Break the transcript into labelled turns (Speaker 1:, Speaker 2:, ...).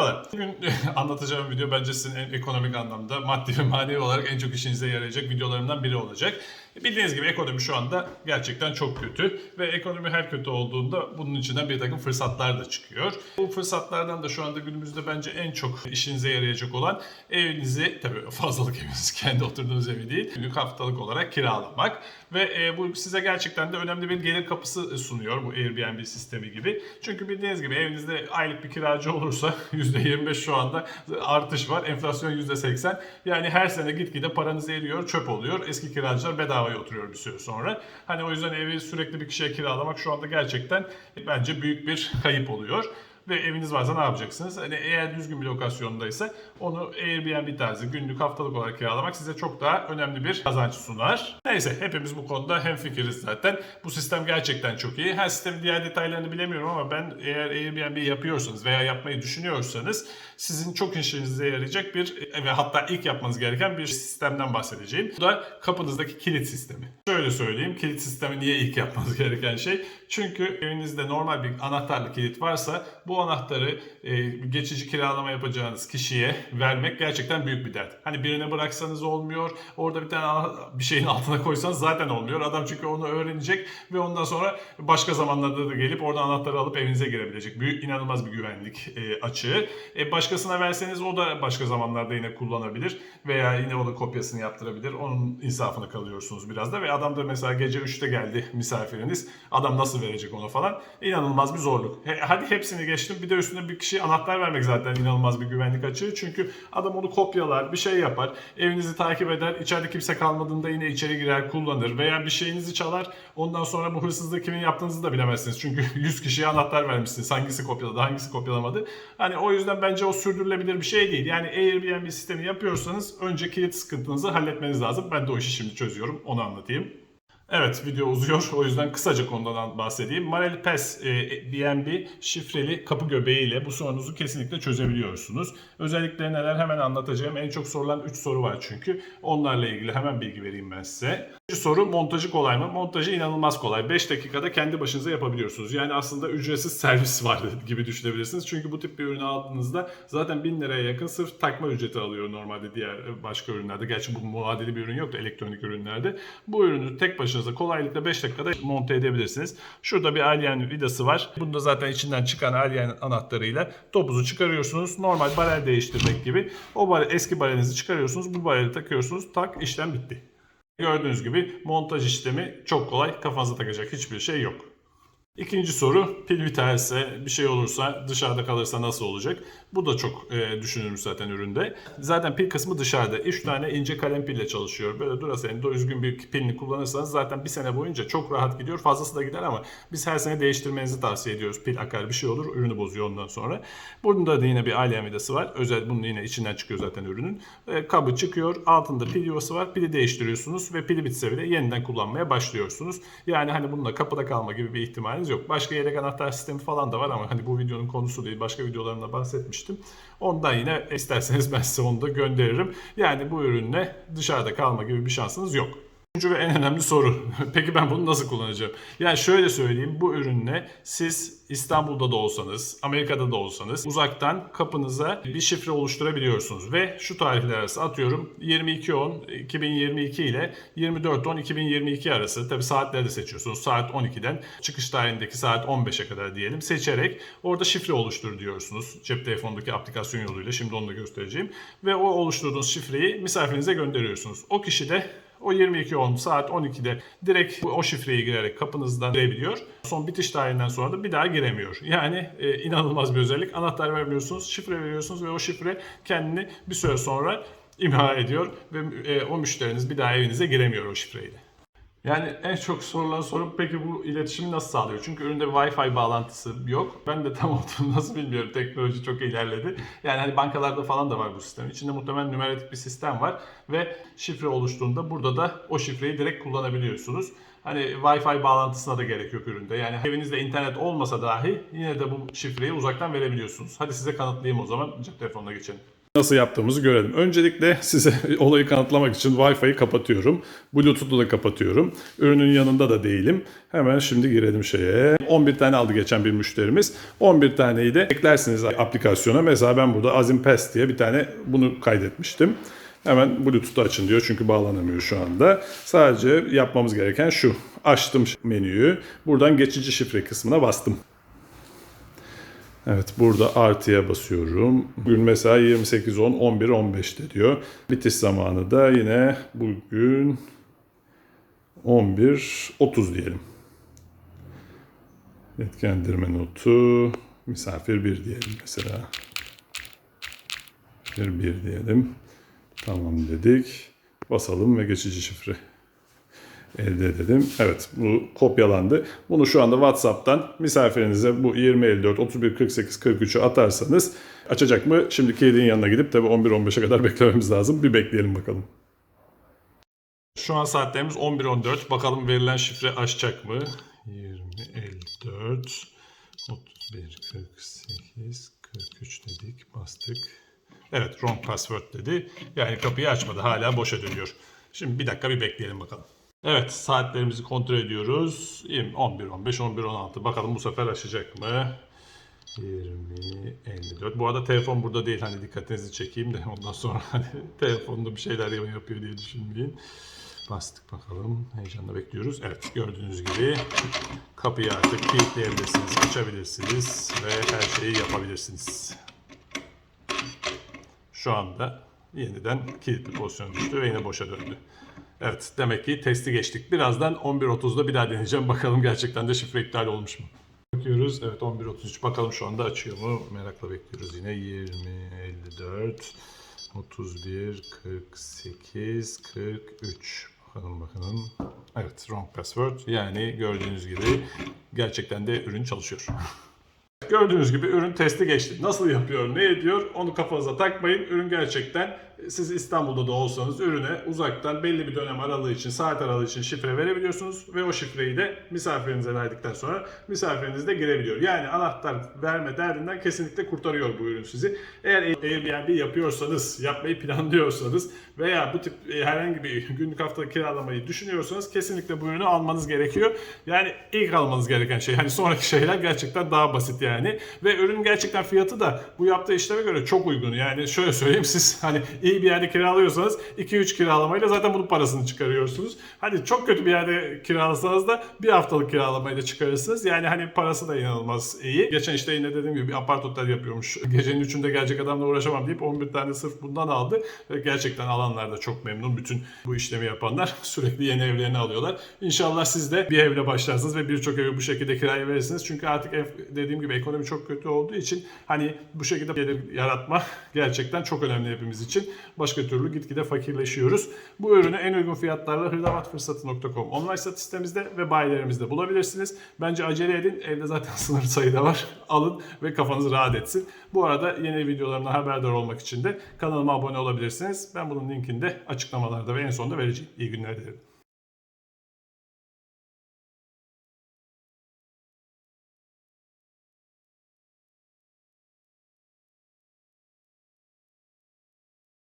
Speaker 1: Merhabalar. Bugün anlatacağım video bence sizin en ekonomik anlamda maddi ve manevi olarak en çok işinize yarayacak videolarımdan biri olacak. Bildiğiniz gibi ekonomi şu anda gerçekten çok kötü ve ekonomi her kötü olduğunda bunun içinden bir takım fırsatlar da çıkıyor. Bu fırsatlardan da şu anda günümüzde bence en çok işinize yarayacak olan evinizi, tabii fazlalık eviniz kendi oturduğunuz evi değil, günlük haftalık olarak kiralamak ve e, bu size gerçekten de önemli bir gelir kapısı sunuyor bu Airbnb sistemi gibi. Çünkü bildiğiniz gibi evinizde aylık bir kiracı olursa %25 şu anda artış var. Enflasyon %80. Yani her sene gitgide paranız eriyor, çöp oluyor. Eski kiracılar bedavaya oturuyor bir süre sonra. Hani o yüzden evi sürekli bir kişiye kiralamak şu anda gerçekten bence büyük bir kayıp oluyor ve eviniz varsa ne yapacaksınız? Hani eğer düzgün bir lokasyondaysa onu Airbnb tarzı günlük haftalık olarak kiralamak size çok daha önemli bir kazanç sunar. Neyse hepimiz bu konuda hemfikiriz zaten. Bu sistem gerçekten çok iyi. Her sistemin diğer detaylarını bilemiyorum ama ben eğer Airbnb yapıyorsanız veya yapmayı düşünüyorsanız sizin çok işinize yarayacak bir ve hatta ilk yapmanız gereken bir sistemden bahsedeceğim. Bu da kapınızdaki kilit sistemi. Şöyle söyleyeyim kilit sistemi niye ilk yapmanız gereken şey? Çünkü evinizde normal bir anahtarlı kilit varsa bu anahtarı e, geçici kiralama yapacağınız kişiye vermek gerçekten büyük bir dert. Hani birine bıraksanız olmuyor. Orada bir tane bir şeyin altına koysanız zaten olmuyor. Adam çünkü onu öğrenecek ve ondan sonra başka zamanlarda da gelip oradan anahtarı alıp evinize girebilecek. Büyük inanılmaz bir güvenlik e, açığı. E, başkasına verseniz o da başka zamanlarda yine kullanabilir veya yine onun kopyasını yaptırabilir. Onun insafına kalıyorsunuz biraz da ve adam da mesela gece 3'te geldi misafiriniz. Adam nasıl verecek ona falan? İnanılmaz bir zorluk. He- hadi hepsini geçtim. Bir de üstüne bir kişiye anahtar vermek zaten inanılmaz bir güvenlik açığı. Çünkü adam onu kopyalar, bir şey yapar. Evinizi takip eder. içeride kimse kalmadığında yine içeri girer, kullanır veya bir şeyinizi çalar. Ondan sonra bu hırsızlığı kimin yaptığınızı da bilemezsiniz. Çünkü 100 kişiye anahtar vermişsiniz. Hangisi kopyaladı, hangisi kopyalamadı. Hani o yüzden bence o sürdürülebilir bir şey değil. Yani Airbnb sistemi yapıyorsanız önce kilit sıkıntınızı halletmeniz lazım. Ben de o işi şimdi çözüyorum. Onu anlatayım. Evet video uzuyor o yüzden kısaca konudan bahsedeyim. Marel Pass e, BNB şifreli kapı göbeğiyle bu sorunuzu kesinlikle çözebiliyorsunuz. Özellikleri neler hemen anlatacağım. En çok sorulan 3 soru var çünkü. Onlarla ilgili hemen bilgi vereyim ben size. Birinci soru montajı kolay mı? Montajı inanılmaz kolay. 5 dakikada kendi başınıza yapabiliyorsunuz. Yani aslında ücretsiz servis var gibi düşünebilirsiniz. Çünkü bu tip bir ürünü aldığınızda zaten 1000 liraya yakın sırf takma ücreti alıyor normalde diğer başka ürünlerde. Gerçi bu muadili bir ürün yok da elektronik ürünlerde. Bu ürünü tek başınıza kolaylıkla 5 dakikada monte edebilirsiniz. Şurada bir alien vidası var. Bunda zaten içinden çıkan alien anahtarıyla topuzu çıkarıyorsunuz. Normal barel değiştirmek gibi. O barel, eski barelinizi çıkarıyorsunuz. Bu bareli takıyorsunuz. Tak işlem bitti. Gördüğünüz gibi montaj işlemi çok kolay. Kafanıza takacak hiçbir şey yok. İkinci soru pil biterse bir şey olursa dışarıda kalırsa nasıl olacak? Bu da çok e, düşünülmüş zaten üründe. Zaten pil kısmı dışarıda. 3 tane ince kalem pille çalışıyor. Böyle Duracel'in düzgün bir pilini kullanırsanız zaten bir sene boyunca çok rahat gidiyor. Fazlası da gider ama biz her sene değiştirmenizi tavsiye ediyoruz. Pil akar bir şey olur ürünü bozuyor ondan sonra. Bunda da yine bir alien vidası var. Özel bunun yine içinden çıkıyor zaten ürünün. E, kabı çıkıyor. Altında pil yuvası var. Pili değiştiriyorsunuz ve pili bitse bile yeniden kullanmaya başlıyorsunuz. Yani hani bununla kapıda kalma gibi bir ihtimaliniz yok. Başka yedek anahtar sistemi falan da var ama hani bu videonun konusu değil. Başka videolarımda bahsetmiştim. Ondan yine isterseniz ben size onu da gönderirim. Yani bu ürünle dışarıda kalma gibi bir şansınız yok. Üçüncü ve en önemli soru. Peki ben bunu nasıl kullanacağım? Yani şöyle söyleyeyim. Bu ürünle siz İstanbul'da da olsanız, Amerika'da da olsanız uzaktan kapınıza bir şifre oluşturabiliyorsunuz. Ve şu tarihler arası atıyorum 22.10.2022 ile 24.10.2022 arası. Tabi saatleri de seçiyorsunuz. Saat 12'den çıkış tarihindeki saat 15'e kadar diyelim seçerek orada şifre oluştur diyorsunuz. Cep telefonundaki aplikasyon yoluyla. Şimdi onu da göstereceğim. Ve o oluşturduğunuz şifreyi misafirinize gönderiyorsunuz. O kişi de o 22.10 saat 12'de direkt o şifreyi girerek kapınızdan girebiliyor. Son bitiş tarihinden sonra da bir daha giremiyor. Yani e, inanılmaz bir özellik. Anahtar vermiyorsunuz, şifre veriyorsunuz ve o şifre kendini bir süre sonra imha ediyor ve e, o müşteriniz bir daha evinize giremiyor o şifreyle. Yani en çok sorulan soru peki bu iletişimi nasıl sağlıyor? Çünkü üründe bir Wi-Fi bağlantısı yok. Ben de tam olduğunu nasıl bilmiyorum. Teknoloji çok ilerledi. Yani hani bankalarda falan da var bu sistem. İçinde muhtemelen numaratik bir sistem var ve şifre oluştuğunda burada da o şifreyi direkt kullanabiliyorsunuz. Hani Wi-Fi bağlantısına da gerek yok üründe. Yani evinizde internet olmasa dahi yine de bu şifreyi uzaktan verebiliyorsunuz. Hadi size kanıtlayayım o zaman. Cep telefonuna geçelim. Nasıl yaptığımızı görelim. Öncelikle size olayı kanıtlamak için Wi-Fi'yi kapatıyorum. Bluetooth'u da kapatıyorum. Ürünün yanında da değilim. Hemen şimdi girelim şeye. 11 tane aldı geçen bir müşterimiz. 11 taneyi de eklersiniz aplikasyona. Mesela ben burada Azim Pass diye bir tane bunu kaydetmiştim. Hemen Bluetooth'u açın diyor çünkü bağlanamıyor şu anda. Sadece yapmamız gereken şu. Açtım menüyü. Buradan geçici şifre kısmına bastım. Evet burada artıya basıyorum. Bugün mesela 28 10 11 15'te diyor. Bitiş zamanı da yine bugün 11 30 diyelim. Yetkendirme notu misafir 1 diyelim mesela. Bir 1 diyelim. Tamam dedik. Basalım ve geçici şifre elde edelim. Evet bu kopyalandı. Bunu şu anda WhatsApp'tan misafirinize bu 2054 31 48 43'ü atarsanız açacak mı? Şimdi kedinin yanına gidip tabii 11-15'e kadar beklememiz lazım. Bir bekleyelim bakalım. Şu an saatlerimiz 11.14. Bakalım verilen şifre açacak mı? 2054 31 48 43 dedik. Bastık. Evet wrong password dedi. Yani kapıyı açmadı. Hala boşa dönüyor. Şimdi bir dakika bir bekleyelim bakalım. Evet saatlerimizi kontrol ediyoruz. 11, 15, 11, 16. Bakalım bu sefer açacak mı? 20, 54. Bu arada telefon burada değil. Hani dikkatinizi çekeyim de ondan sonra hani telefonda bir şeyler yapıyor diye düşünmeyin. Bastık bakalım. Heyecanla bekliyoruz. Evet gördüğünüz gibi kapıyı artık kilitleyebilirsiniz, açabilirsiniz ve her şeyi yapabilirsiniz. Şu anda yeniden kilitli pozisyona düştü ve yine boşa döndü. Evet demek ki testi geçtik. Birazdan 11.30'da bir daha deneyeceğim. Bakalım gerçekten de şifre iptal olmuş mu? Bakıyoruz. Evet 11.33. Bakalım şu anda açıyor mu? Merakla bekliyoruz yine. 20, 54, 31, 48, 43. Bakalım bakalım. Evet wrong password. Yani gördüğünüz gibi gerçekten de ürün çalışıyor. Gördüğünüz gibi ürün testi geçti. Nasıl yapıyor, ne ediyor onu kafanıza takmayın. Ürün gerçekten siz İstanbul'da da olsanız ürüne uzaktan belli bir dönem aralığı için, saat aralığı için şifre verebiliyorsunuz. Ve o şifreyi de misafirinize verdikten sonra misafiriniz de girebiliyor. Yani anahtar verme derdinden kesinlikle kurtarıyor bu ürün sizi. Eğer Airbnb yapıyorsanız, yapmayı planlıyorsanız veya bu tip e, herhangi bir günlük haftalık kiralamayı düşünüyorsanız kesinlikle bu ürünü almanız gerekiyor. Yani ilk almanız gereken şey. Hani sonraki şeyler gerçekten daha basit yani. Ve ürünün gerçekten fiyatı da bu yaptığı işleme göre çok uygun. Yani şöyle söyleyeyim siz hani iyi bir yerde kiralıyorsanız 2-3 kiralamayla zaten bunun parasını çıkarıyorsunuz. Hani çok kötü bir yerde kiralasanız da bir haftalık kiralamayla çıkarırsınız. Yani hani parası da inanılmaz iyi. Geçen işte yine dediğim gibi bir apart otel yapıyormuş. Gecenin 3'ünde gelecek adamla uğraşamam deyip 11 tane sırf bundan aldı. Ve gerçekten alanlar da çok memnun. Bütün bu işlemi yapanlar sürekli yeni evlerini alıyorlar. İnşallah siz de bir evle başlarsınız ve birçok evi bu şekilde kiraya verirsiniz. Çünkü artık ev dediğim gibi ekonomi çok kötü olduğu için hani bu şekilde gelir yaratma gerçekten çok önemli hepimiz için. Başka türlü gitgide fakirleşiyoruz. Bu ürünü en uygun fiyatlarla hırdavatfırsatı.com online satış sitemizde ve bayilerimizde bulabilirsiniz. Bence acele edin. Evde zaten sınırlı sayıda var. Alın ve kafanız rahat etsin. Bu arada yeni videolarımdan haberdar olmak için de kanalıma abone olabilirsiniz. Ben bunun linkini de açıklamalarda ve en sonunda vereceğim. İyi günler dilerim.